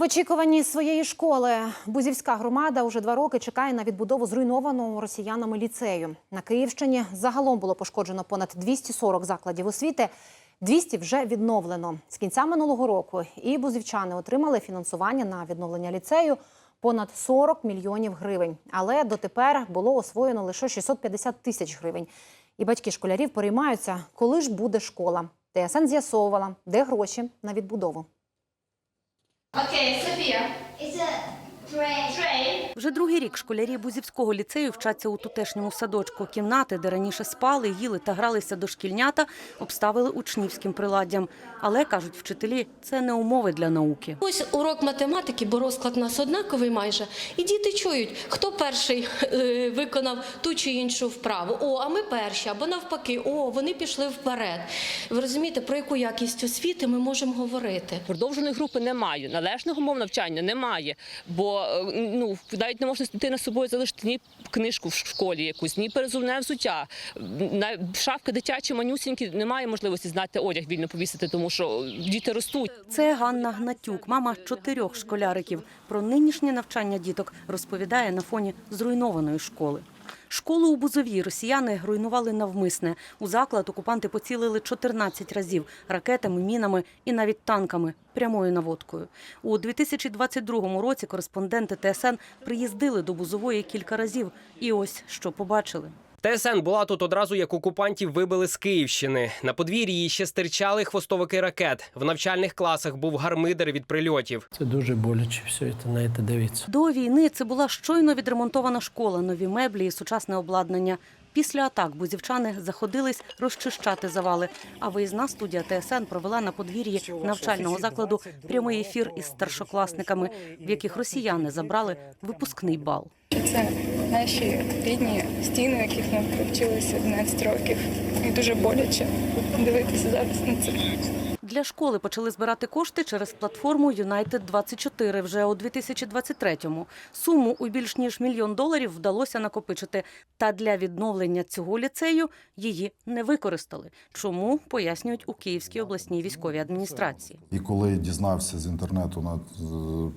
В очікуванні своєї школи Бузівська громада уже два роки чекає на відбудову зруйнованого росіянами ліцею. На Київщині загалом було пошкоджено понад 240 закладів освіти. 200 вже відновлено. З кінця минулого року і бузівчани отримали фінансування на відновлення ліцею понад 40 мільйонів гривень. Але дотепер було освоєно лише 650 тисяч гривень. І батьки школярів переймаються, коли ж буде школа. ТСН з'ясовувала, де гроші на відбудову. Okay, Sophia. It's a. Вже другий рік школярі Бузівського ліцею вчаться у тутешньому садочку. Кімнати, де раніше спали, їли та гралися дошкільнята, обставили учнівським приладдям. Але, кажуть вчителі, це не умови для науки. Ось урок математики, бо розклад у нас однаковий майже. І діти чують, хто перший е, виконав ту чи іншу вправу. О, а ми перші, або навпаки, о, вони пішли вперед. Ви розумієте, про яку якість освіти ми можемо говорити? Продовженої групи немає, належних умов навчання немає, бо е, ну навіть не можна дитина з собою залишити ні книжку в школі якусь, ні перезувне взуття. На шафки дитячі, манюсінькі, немає можливості знати одяг вільно повісити, тому що діти ростуть. Це Ганна Гнатюк, мама чотирьох школяриків. Про нинішнє навчання діток розповідає на фоні зруйнованої школи. Школу у Бузові росіяни руйнували навмисне. У заклад окупанти поцілили 14 разів ракетами, мінами і навіть танками прямою наводкою. У 2022 році кореспонденти ТСН приїздили до Бузової кілька разів. І ось що побачили. ТСН була тут одразу, як окупантів вибили з Київщини. На подвір'ї ще стирчали хвостовики ракет. В навчальних класах був гармидер від прильотів. Це дуже боляче все це на це дивиться. До війни це була щойно відремонтована школа, нові меблі і сучасне обладнання. Після атак бузівчани заходились розчищати завали. А виїзна студія ТСН провела на подвір'ї навчального закладу прямий ефір із старшокласниками, в яких росіяни забрали випускний бал. Це наші рідні стіни, яких нам привчилися 11 років. І дуже боляче дивитися зараз на це. Для школи почали збирати кошти через платформу United 24 вже у 2023-му. Суму у більш ніж мільйон доларів вдалося накопичити. Та для відновлення цього ліцею її не використали. Чому пояснюють у Київській обласній військовій адміністрації. І коли дізнався з інтернету на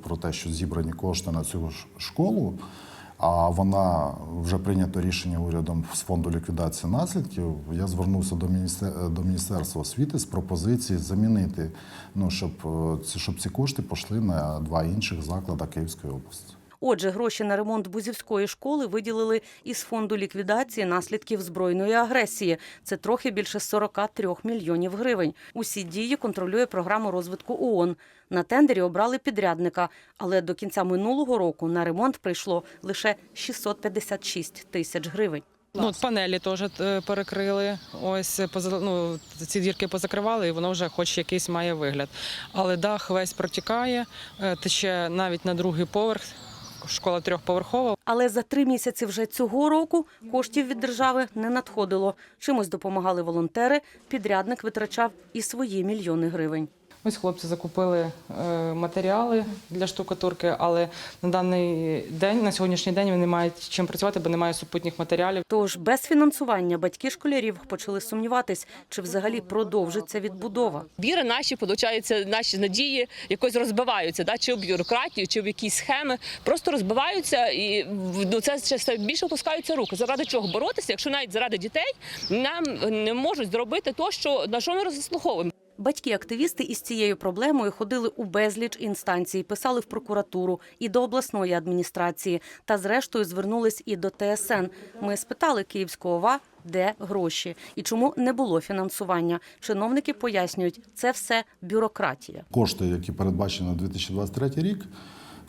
про те, що зібрані кошти на цю школу, а вона вже прийнято рішення урядом з фонду ліквідації наслідків. Я звернувся до міністер... до міністерства освіти з пропозицією замінити, ну щоб е, щоб ці кошти пішли на два інших заклади Київської області. Отже, гроші на ремонт бузівської школи виділили із фонду ліквідації наслідків збройної агресії. Це трохи більше 43 мільйонів гривень. Усі дії контролює програма розвитку ООН. На тендері обрали підрядника, але до кінця минулого року на ремонт прийшло лише 656 тисяч гривень. Ну, от панелі теж е, перекрили. Ось поза- ну, ці дірки позакривали, і воно вже хоч якийсь має вигляд. Але дах весь протікає, е, тече навіть на другий поверх. Школа трьохповерхова. Але за три місяці вже цього року коштів від держави не надходило. Чимось допомагали волонтери. Підрядник витрачав і свої мільйони гривень. Ось хлопці закупили е, матеріали для штукатурки, але на даний день, на сьогоднішній день, вони мають чим працювати, бо немає супутніх матеріалів. Тож без фінансування батьки школярів почали сумніватись, чи взагалі продовжиться відбудова. Віри наші, получаються, наші надії якось розбиваються, да? чи в бюрократію, чи в якісь схеми. Просто розбиваються і в- ну, це ще більше опускаються руки. Заради чого боротися, якщо навіть заради дітей нам не можуть зробити то, що на що ми розслуховуємо. Батьки-активісти із цією проблемою ходили у безліч інстанцій, писали в прокуратуру і до обласної адміністрації. Та зрештою звернулись і до ТСН. Ми спитали Київського ОВА, де гроші і чому не було фінансування. Чиновники пояснюють, це все бюрократія. Кошти, які передбачені на 2023 рік,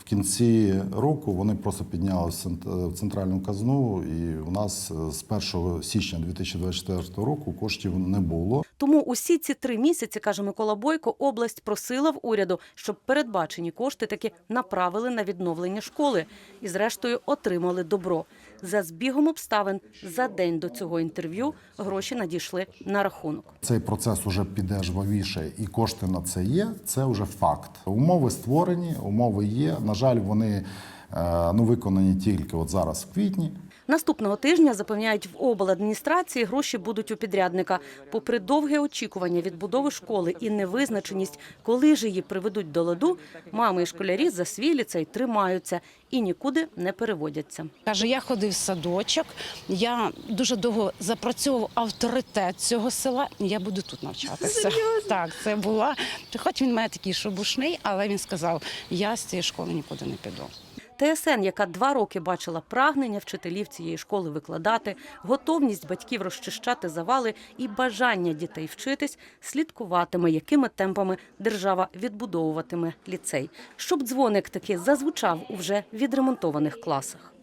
кінці року вони просто підняли в центральну казну, і у нас е, з 1 січня 2024 року коштів не було. Тому усі ці три місяці, каже Микола Бойко, область просила в уряду, щоб передбачені кошти таки направили на відновлення школи і, зрештою, отримали добро. За збігом обставин за день до цього інтерв'ю гроші надійшли на рахунок. Цей процес уже піде жвавіше, і кошти на це є. Це вже факт. Умови створені, умови є. На жаль, вони е, ну виконані тільки от зараз в квітні. Наступного тижня запевняють в обладміністрації, гроші будуть у підрядника. Попри довге очікування відбудови школи і невизначеність, коли ж її приведуть до ладу, мами і школярі за свій ліцей тримаються і нікуди не переводяться. Каже, я ходив в садочок, я дуже довго запрацьовував авторитет цього села. Я буду тут навчатися. Так, це була. Хоч він має такий шобушний, але він сказав: я з цієї школи нікуди не піду. ТСН, яка два роки бачила прагнення вчителів цієї школи викладати, готовність батьків розчищати завали і бажання дітей вчитись, слідкуватиме, якими темпами держава відбудовуватиме ліцей, щоб дзвоник таки зазвучав у вже відремонтованих класах.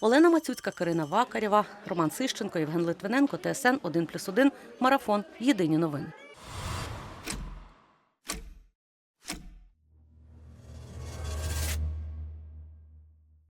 Олена Мацюцька, Карина Вакарєва, Роман Сищенко, Євген Литвиненко, ТСН 1+,1, Марафон. Єдині новини.